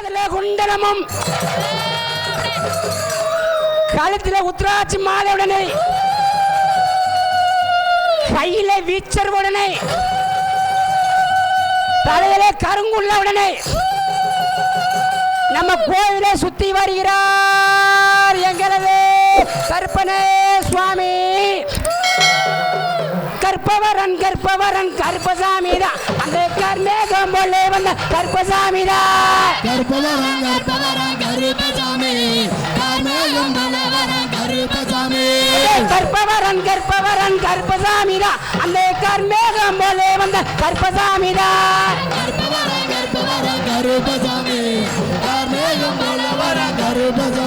காதல குண்டலமும். கழுத்துல உத்ராட்சி மாலையுடனே கையில வீச்சர் உடனே. தலையில கருங்குள்ள உடனே. நம்ம கோயிலை சுத்தி வருகிறார் எங்களது கற்பனை சுவாமி. கற்பவரன் கற்பவரன் கற்பசாமி தான் அந்த கர்மேகம் போலே வந்த கற்பசாமி தான் கருப்பவரம் கருப்பவரம் கருப்பசாமி. கார்மேகம் கருப்பசாமி. கற்பவரன் கற்பவரன் கற்பசாமி தான் அந்த கர்மேகம் போலே வந்த கற்பசாமி தான் கருப்பவரம் கருப்பவரம் கருப்பசாமி. கார்மேகம் பலவரம் கருப்பசாமி.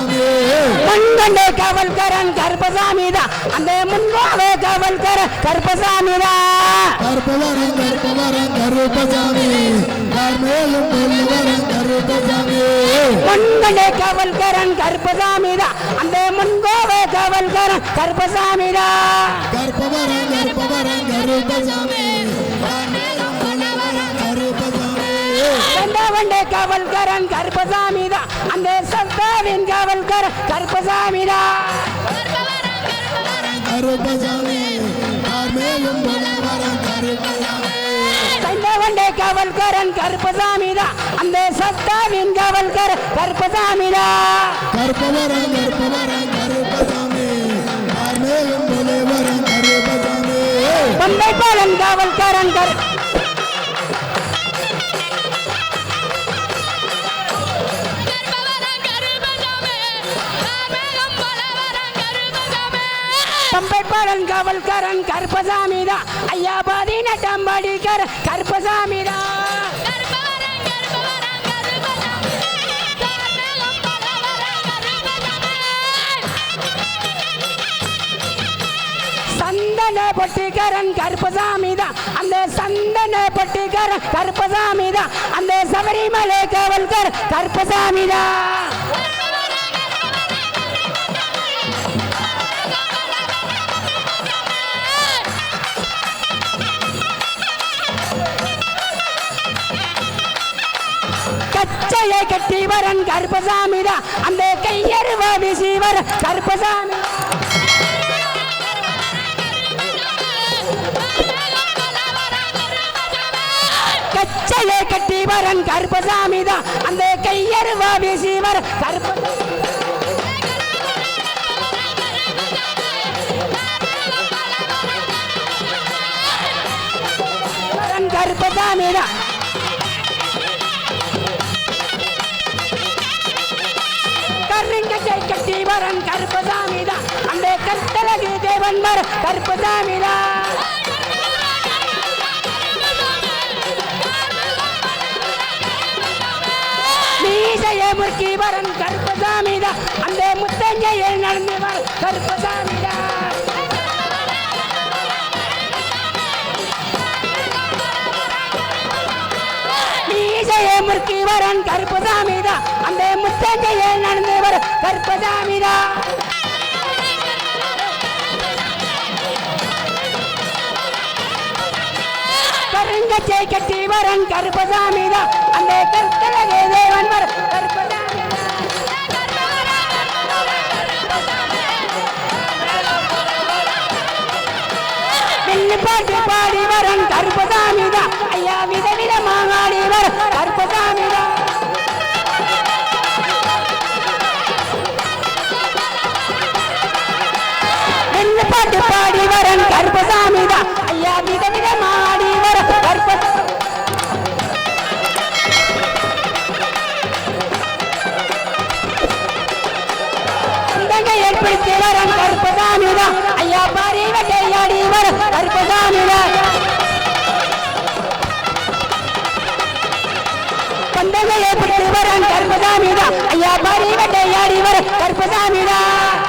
முன்கண்டே காவல்காரன் கற்பசாமி தான் அந்த முன்பாவே காவல்கார கற்பசாமி தான் கருப்பவரம் கருப்பவரம் கருப்பசாமி. கார்மேகம் பலவரம் கருப்பசாமி. முன்கண்டே காவல்காரன் கற்பசாமி தான் அந்த முன்கோவே காவல்காரன் கற்பசாமி தான் கருப்பவரம் கருப்பசாமி. கருப்பசாமி. வண்டே காவல்காரன் கற்பசாமி தான் கருப்பசாமி கார்மேகம் பலவரம் கருப்பசாமி? வண்டே காவல்காரன் கற்பசாமி தான் அந்த சத்தாவின் காவல்காரன் கற்பசாமி தான் கருப்பவரம் கருப்பவரம் கருப்பசாமி. பம்பை பாலன் காவல்காரன் கர் பம்பை பாலன் காவல்காரன் கருப்பசாமி தான் ஐயா பதினெட்டாம் படிக்கிற கருப்பசாமி தான் சந்தன பொட்டிக்காரன் கருப்பசாமி தான் அந்த சந்தன பட்டிக்காரன் கருப்பசாமி தான் அந்த சபரிமலை காவல்கார் கருப்பசாமி தான் கச்சையை கட்டி வரன் கருப்பசாமி அந்த கையருவா வீசி கருப்பசாமி. கச்சையை கட்டி வரன் கருப்பசாமி அந்த கையருவா வீசி வர கருப்பசாமி வரன் கருப்பசாமி கட்டி வரன் கருப்பசாமி தான் அந்த கத்தலகு தேவன் மர கருப்பசாமி தான் மீசைய முறுக்கி வரன் கருப்பசாமி தான் அந்த முத்தஞ்சையில் நடந்து வர கருப்பசாமி. மீசைய வரன் கருப்பசாமி தான் அந்த முத்தஞ்சையில் நடந்து வர கருப்பசாமி தான் கருங்கச்சை கட்டி வரன் கருப்பசாமி தான் அந்த கருத்தலகே தேவன் வர கருப்பசாமி பாட்டு பாடி வரன் கருப்பசாமி தான் ஐயா விதவிதமாக ஆடி வர கருப்பசாமி ஏற்படுத்தி வரன் கருப்பசாமி தான் ஐயா பாரி வெட்டையாடி வர கருப்பசாமி தான்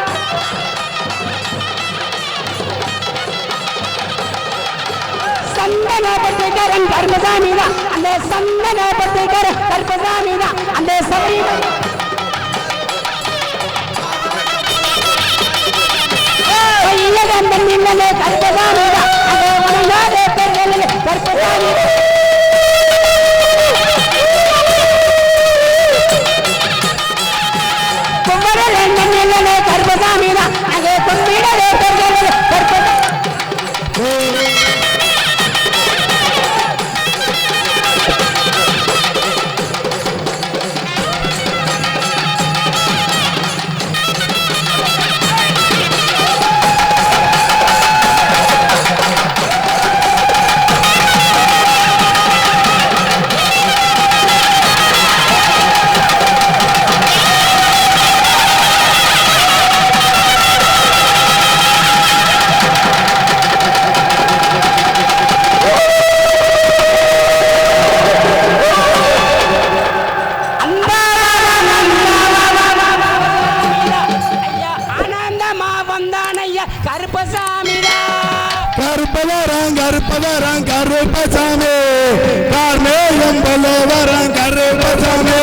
சந்தன பத்திரிக்காரன் கருப்பசாமி தான் அந்த சந்தன பத்திரிக்காரன் கருப்பசாமி தான் அந்த சபரிமலை கையிலகந்தன் நின்னலே கருப்பசாமி தான் அந்த உணங்காத பெண்களில் கருப்பசாமி பலவரம் கருப்பதரம் கருப்பசாமி கார்மேகம் பலவரம் கருப்பசாமி